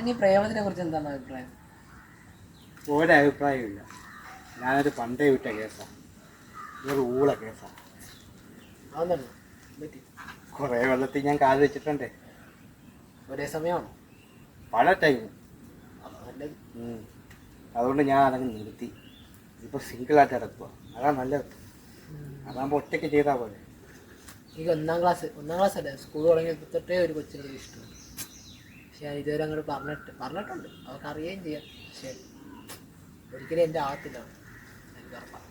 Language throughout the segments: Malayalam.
ഇനി പ്രേമത്തിനെ കുറിച്ച് എന്താണ് അഭിപ്രായം? ഒരഭിപ്രായമില്ല ഞാനത് പണ്ടേ വിട്ട കേസാണ് ഇതൊരു ഊള കേസാണ് പറ്റി. കുറേ വെള്ളത്തിൽ ഞാൻ കാൽ വെച്ചിട്ടുണ്ടേ. ഒരേ സമയമാണോ? പല ടൈം നല്ലത് അതുകൊണ്ട് ഞാൻ അതങ്ങ് നിർത്തി. ഇപ്പോൾ സിംഗിളായിട്ട് കിടക്കുക അതാ നല്ലത്. അതാകുമ്പോൾ ഒറ്റയ്ക്ക് ചെയ്താൽ പോലെ എനിക്ക് ഒന്നാം ക്ലാസ് ഒന്നാം ക്ലാസ് അല്ലേ സ്കൂൾ തുടങ്ങിയ തൊട്ടേ ഒരു കൊച്ചിനോട് ഇഷ്ടമാണ്. പക്ഷെ ഞാൻ ഇതുവരെ അങ്ങോട്ട് പറഞ്ഞിട്ട് പറഞ്ഞിട്ടുണ്ട്. അവർക്ക് അറിയുകയും ചെയ്യാം. പക്ഷെ ഒരിക്കലും എന്റെ ആകത്തിലാണ് എനിക്ക് ഉറപ്പാണ്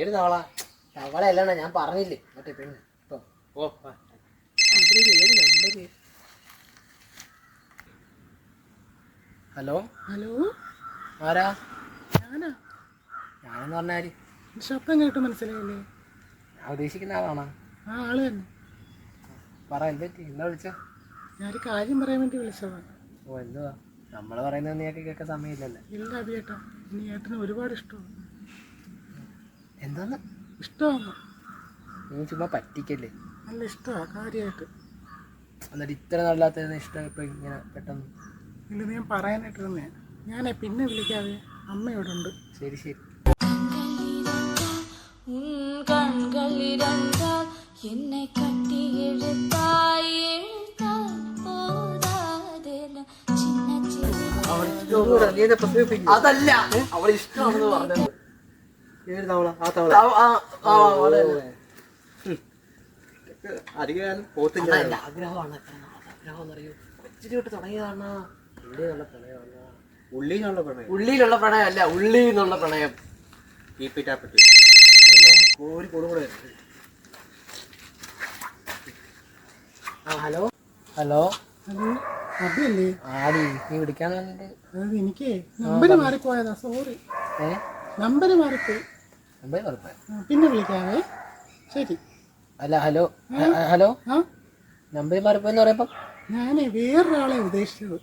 ഏത് തവള തവള അല്ലണ ഞാൻ പറഞ്ഞില്ലേ? മറ്റേ പെണ്ണ് ഇപ്പം. ഓ ഏത് നമ്പര് ഹലോ? ഹലോ? ആരാ? ഞാനാ? ഞാനെന്ന് പറഞ്ഞാൽ ശബ്ദം കേട്ട് മനസ്സിലായില്ലേ? ഞാൻ ഉദ്ദേശിക്കുന്ന ആളാണോ. ആ ആൾ തന്നെ. പറ എന്തെറ്റി എന്താ വിളിച്ച? ഞാനൊരു കാര്യം പറയാൻ വേണ്ടി വിളിച്ചതാണ് ഓ എന്തുവാ? നമ്മൾ പറയുന്നത് നീയൊക്കെ കേൾക്കാൻ സമയമില്ലല്ലേ? ഇല്ല അഭിയേട്ടാ ഇനി ഏട്ടന് ഒരുപാട് ഇഷ്ടമാണ്. എന്താന്ന് ഇഷ്ടമാണ്? നീ ചുമ്മാ പറ്റിക്കല്ലേ? നല്ല ഇഷ്ടമാണ് കാര്യമായിട്ട് എന്നിട്ട് ഇത്ര നല്ലാത്ത ഇഷ്ടം ഇപ്പൊ ഇങ്ങനെ പെട്ടെന്ന്? ഇല്ല ഞാൻ പറയാനായിട്ട് തന്നെ ഞാനേ പിന്നെ വിളിക്കാതെ അമ്മ ഇവിടെ ഉണ്ട് ശരി ശരി உன் கண்கள் இரண்டால் என்னை கட்டி இழுத்தாய் இழுத்தால் போதாதென சின்ன சின்ன അതല്ല അവൾ ഇഷ്ടമാണെന്ന് പറഞ്ഞത് ഏത് തവള ആ തവള ആ- ആ- ആ, അവള് തന്നെ. അധികം പോത്തില്ല അതാ എൻ്റെ ആഗ്രഹമാണ് എത്ര നാളത്തെ ആഗ്രഹം എന്നറിയോ കൊച്ചിരി തൊട്ട് തുടങ്ങിയതാണ് ഉള്ളിലുള്ള പ്രണയമാണ് ഉള്ളിനുള്ള പ്രണയം. ഉള്ളിയിലുള്ള പ്രണയം അല്ല ഉള്ളി എന്നുള്ള പ്രണയം കീപ്പിറ്റാ പറ്റും കോരി കൊടുകൂടെ ആ ഹലോ? ഹലോ? അഭിയല്ലേ ആടി നീ വിളിക്കാൻ എനിക്ക് നമ്പർ മാറിപ്പോയതാ സോറി ഏ? നമ്പര് മാറിപ്പോയി. നമ്പർ കുഴപ്പമില്ല പിന്നെ വിളിക്കാവേ. ശരി. അല്ല ഹലോ ഹലോ? ആ? നമ്പർ മാറിപ്പോയെന്ന് പറയുമ്പോ? ഞാനേ വേറൊരാളെ ഉദ്ദേശിച്ചത്.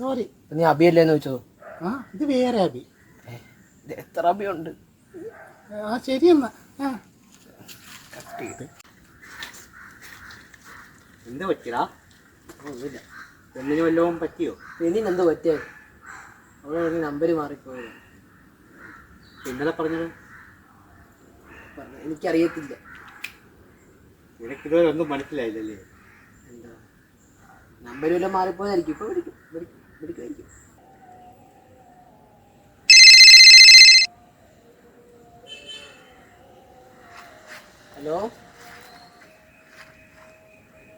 സോറി നീ അബിയല്ലേന്ന് ചോദിച്ചോ ആ ഇത് വേറെ അബി ഇത് എത്ര ഉണ്ട്? ആ ശരി ആ. കട്ട് ചെയ്ത്. എന്ത് പറ്റിയടാ? ഒന്നുമില്ല. പെണ്ണിന് വല്ലതും പറ്റിയോ? പെണ്ണിന് എന്ത് പറ്റിയത് അവിടെ ഒരു നമ്പർ മാറിപ്പോയത്. ഇന്നലെ പറഞ്ഞത്? പറഞ്ഞു എനിക്കറിയത്തില്ല. നിനക്കിതുവരെ ഒന്നും മനസ്സിലായില്ലല്ലേ? എന്താ? നമ്പർ വല്ലതും മാറിപ്പോയതായിരിക്കും. ഇപ്പൊ വിളിക്കും. വിളിക്കും. വിളിക്കുമായിരിക്കും ഹലോ?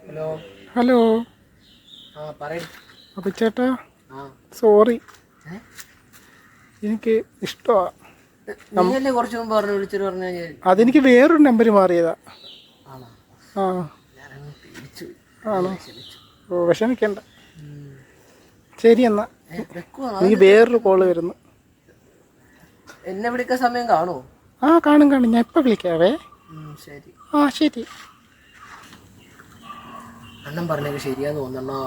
ഹലോ? ഹലോ? ആ പറയ്. അപ്പൊ ചേട്ടാ ആ. സോറി? എനിക്ക് ഇഷ്ടമാണ് കുറച്ച് മുമ്പ് പറഞ്ഞു വിളിച്ചിട്ട് പറഞ്ഞു അതെനിക്ക് വേറൊരു നമ്പർ മാറിയതാ. ആണോ? ആ. ആണോ? ഓ വിഷമിക്കണ്ട. ശരി എന്നാ? എനിക്ക് വേറൊരു കോൾ വരുന്നു. എന്നെ വിളിക്കാൻ സമയം കാണുമോ ആ കാണും കാണും. ഞാൻ ഇപ്പം വിളിക്കാവേ. ആ ശരി. അണ്ണൻ പറഞ്ഞൊക്കെ ശരിയാ തോന്നണോ?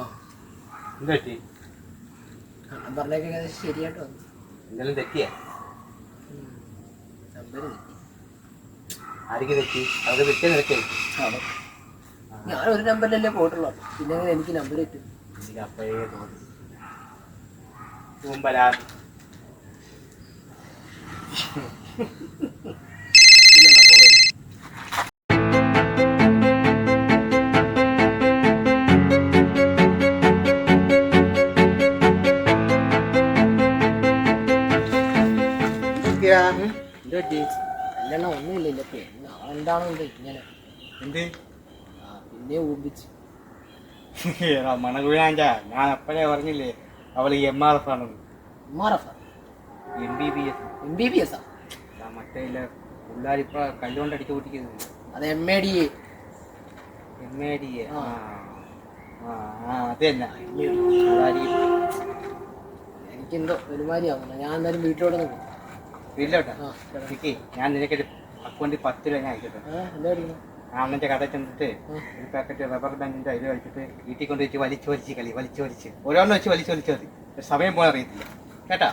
അണ്ണൻ പറഞ്ഞൊക്കെ ഏകദേശം ശരിയായിട്ട് വന്നു എന്തെങ്കിലും തെറ്റിയാ? ആർക്ക് തെറ്റി? അത് തെറ്റിയ നിരക്കേ ഞാൻ ഒരു നമ്പറിലല്ലേ പോയിട്ടുള്ളൂ. പിന്നെ അങ്ങനെ എനിക്ക് നമ്പർ കിട്ടും എനിക്ക് അപ്പോഴേ തോന്നി പൂമ്പലാ എന്ത് പറ്റി? കല്യാണം ഒന്നുമില്ല പിന്നെ ഇങ്ങനെ? എന്ത്? പിന്നെ മണകുഴാഞ്ച ഞാൻ അപ്പോഴേ പറഞ്ഞില്ലേ അവൾ എം ആർ എഫ് ആണെന്ന് ഉമ്മാറഫ M B B S M B B S ആ? മറ്റേ പിള്ളേരിപ്പോ കല്ലുകൊണ്ട് അടിച്ചു പൊട്ടിക്കുന്നത് അത് M A D M A D ആ. ആ ആ അത് തന്നെ. അതായിരിക്കും എനിക്കെന്തോ ഒരുമാതിരി ആവുന്നില്ല ഞാൻ എന്തായാലും വീട്ടിലോട്ട് നിൽക്കും വീട്ടിലോട്ടാ ഞാൻ നിനക്കൊരു അക്കൗണ്ടിൽ പത്ത് രൂപ ഞാൻ അയച്ചിട്ടുണ്ട്. ആ എന്താ കട ചെന്നിട്ട് ഒരു പാക്കറ്റ് റബ്ബർ ബാൻഡിന്റെ അതിൽ വലിച്ചിട്ട് വീട്ടിൽ കൊണ്ട് വെച്ച് വലിച്ചു വലിച്ച് കളി വലിച്ചു വലിച്ച് ഓരോന്നും വെച്ച് വലിച്ചു വലിച്ചു മതി സമയം പോകാൻ അറിയത്തില്ല. കേട്ടാ?